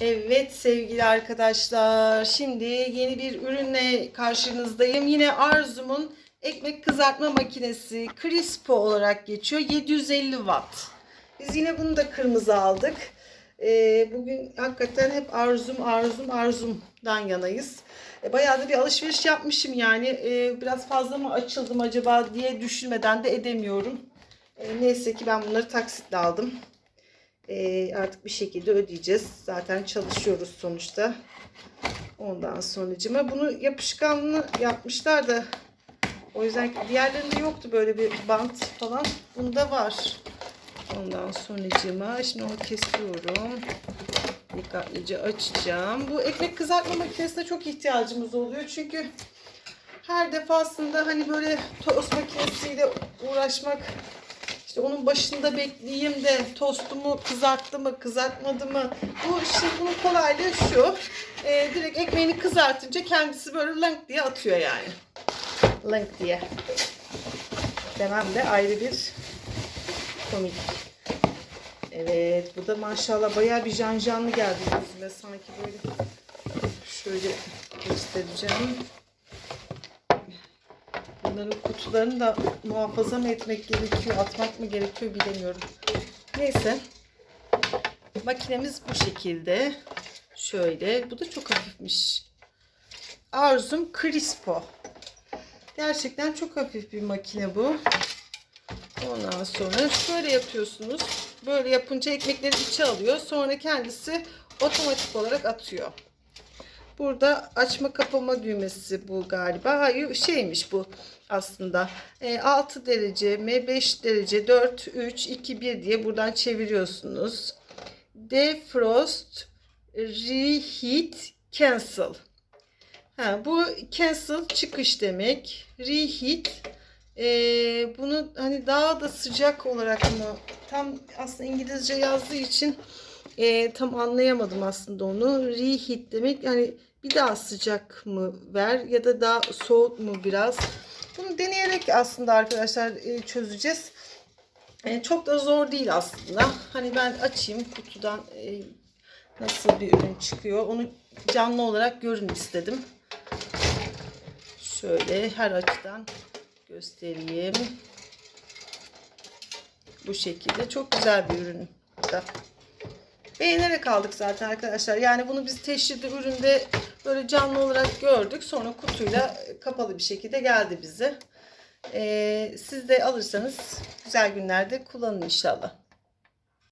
Evet sevgili arkadaşlar. Şimdi yeni bir ürünle karşınızdayım. Yine Arzum'un ekmek kızartma makinesi Crispo olarak geçiyor. 750 watt. Biz yine bunu da kırmızı aldık. Ee, bugün hakikaten hep Arzum, Arzum, Arzum'dan yanayız. E, bayağı da bir alışveriş yapmışım yani. E, biraz fazla mı açıldım acaba diye düşünmeden de edemiyorum. E, neyse ki ben bunları taksitle aldım. Ee, artık bir şekilde ödeyeceğiz. Zaten çalışıyoruz sonuçta. Ondan sonucuma bunu yapışkanlı yapmışlar da o yüzden diğerlerinde yoktu böyle bir bant falan. Bunda var. Ondan sonucuma şimdi onu kesiyorum. Dikkatlice açacağım. Bu ekmek kızartma makinesine çok ihtiyacımız oluyor. Çünkü her defasında hani böyle tost makinesiyle uğraşmak işte onun başında bekleyeyim de tostumu kızarttı mı kızartmadı mı? Bu işte bunun kolaylığı şu. e, direkt ekmeğini kızartınca kendisi böyle lınk diye atıyor yani. Lınk diye. Demem de ayrı bir komik. Evet bu da maşallah bayağı bir janjanlı geldi gözüme sanki böyle. Şöyle göstereceğim. Bunların kutularını da muhafaza mı etmek gerekiyor, atmak mı gerekiyor bilemiyorum. Neyse. Makinemiz bu şekilde. Şöyle. Bu da çok hafifmiş. Arzum Crispo. Gerçekten çok hafif bir makine bu. Ondan sonra şöyle yapıyorsunuz. Böyle yapınca ekmekleri içe alıyor. Sonra kendisi otomatik olarak atıyor. Burada açma kapama düğmesi bu galiba. Hayır şeymiş bu aslında. E, 6 derece mi 5 derece 4 3 2 1 diye buradan çeviriyorsunuz. Defrost reheat cancel. Ha, bu cancel çıkış demek. Reheat e, bunu hani daha da sıcak olarak mı tam aslında İngilizce yazdığı için e, tam anlayamadım aslında onu. Reheat demek yani bir daha sıcak mı ver ya da daha soğuk mu biraz. Bunu deneyerek aslında arkadaşlar e, çözeceğiz. E, çok da zor değil aslında. Hani ben açayım kutudan e, nasıl bir ürün çıkıyor. Onu canlı olarak görün istedim. Şöyle her açıdan göstereyim. Bu şekilde çok güzel bir ürün. da. Beğenerek aldık zaten arkadaşlar. Yani bunu biz teşhirli üründe böyle canlı olarak gördük. Sonra kutuyla kapalı bir şekilde geldi bize. Ee, siz de alırsanız güzel günlerde kullanın inşallah.